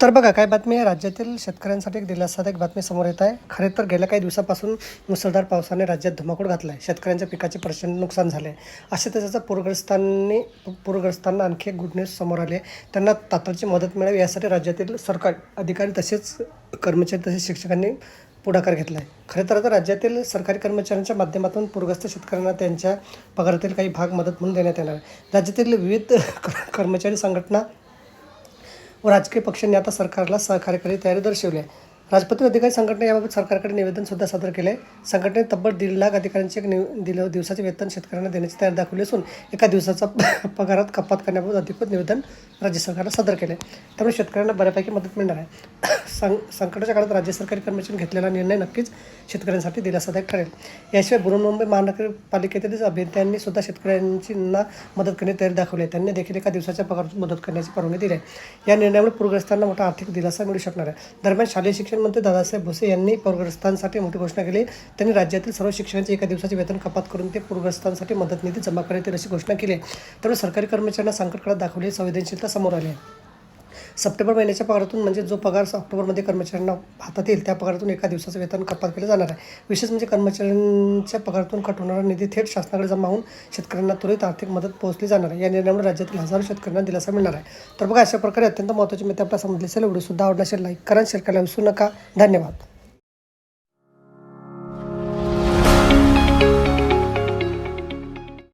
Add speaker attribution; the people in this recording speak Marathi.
Speaker 1: तर बघा काय बातमी आहे? राज्यातील शेतकऱ्यांसाठी एक दिलासादायक बातमी समोर येत आहे. खरे तर गेल्या काही दिवसापासून मुसळधार पावसाने राज्यात धुमाकूळ घातला आहे शेतकऱ्यांच्या पिकाचे प्रचंड नुकसान झाले आहे अशा त्याचा पूरग्रस्तांनी पूरग्रस्तांना आणखी एक गुड न्यूज समोर आले आहे. त्यांना तातडीची मदत मिळावी यासाठी राज्यातील सरकार अधिकारी तसेच कर्मचारी तसेच शिक्षकांनी पुढाकार घेतला आहे खरं तर आता राज्यातील सरकारी कर्मचाऱ्यांच्या माध्यमातून पूरग्रस्त शेतकऱ्यांना त्यांच्या पगारातील काही भाग मदत म्हणून देण्यात येणार आहे. राज्यातील विविध कर्मचारी संघटना व राजकीय पक्षांनी आता सरकारला सहकार्य करण्याची तयारी दर्शवली आहे. राजपत्रित अधिकारी संघटने याबाबत सरकारकडे निवेदन सुद्धा सादर केले संघटनेने तब्बल दीड लाख अधिकाऱ्यांचे एक निव दिलं दिवसाचे वेतन शेतकऱ्यांना देण्याची तयारी दाखवली असून एका दिवसाचा पगारात कपात करण्याबाबत अधिकृत निवेदन राज्य सरकारला सादर केले त्यामुळे शेतकऱ्यांना बऱ्यापैकी मदत मिळणार आहे. सं संकटाच्या काळात राज्य सरकारी कर्मचारी घेतलेला निर्णय नक्कीच शेतकऱ्यांसाठी दिलासादायक ठरेल. याशिवाय बृहन्मुंबई महानगरपालिकेतील अभियंत्यांनी सुद्धा शेतकऱ्यांचींना मदत करण्याची तयारी दाखवली आहे. त्यांनी देखील एका दिवसाच्या पगारातून मदत करण्याची परवानगी दिली आहे. या निर्णयामुळे पूरग्रस्तांना मोठा आर्थिक दिलासा मिळू शकणार आहे. दरम्यान शालेय शिक्षण मंत्री दादासाहेब भुसे यांनी पूरग्रस्तांसाठी मोठी घोषणा केली. त्यांनी राज्यातील सर्व शिक्षकांचे एका दिवसाचे वेतन कपात करून ते पूरग्रस्तांसाठी मदत निधी जमा करण्यात येईल अशी घोषणा केली. त्यामुळे सरकारी कर्मचाऱ्यांना संकट काळात दाखवलेली संवेदनशीलता समोर आली आहे. सप्टेंबर महिन्याच्या पगारातून म्हणजे जो पगार ऑक्टोबरमध्ये कर्मचाऱ्यांना हातात येईल त्या पगारातून एका दिवसाचं वेतन कपात केलं जाणार आहे. विशेष म्हणजे कर्मचाऱ्यांच्या पगारातून कट होणारा निधी थेट शासनाकडे जमा होऊन शेतकऱ्यांना त्वरित आर्थिक मदत पोहोचली जाणार आहे. या निर्णयामुळे राज्यातील हजारो शेतकऱ्यांना दिलासा मिळणार आहे. तर बघा अशा प्रकारे अत्यंत महत्त्वाची माहिती आपल्या समजली असेल व्हिडिओ सुद्धा आवडला असेल लाईक करा शेअर करायला विसरू नका. धन्यवाद.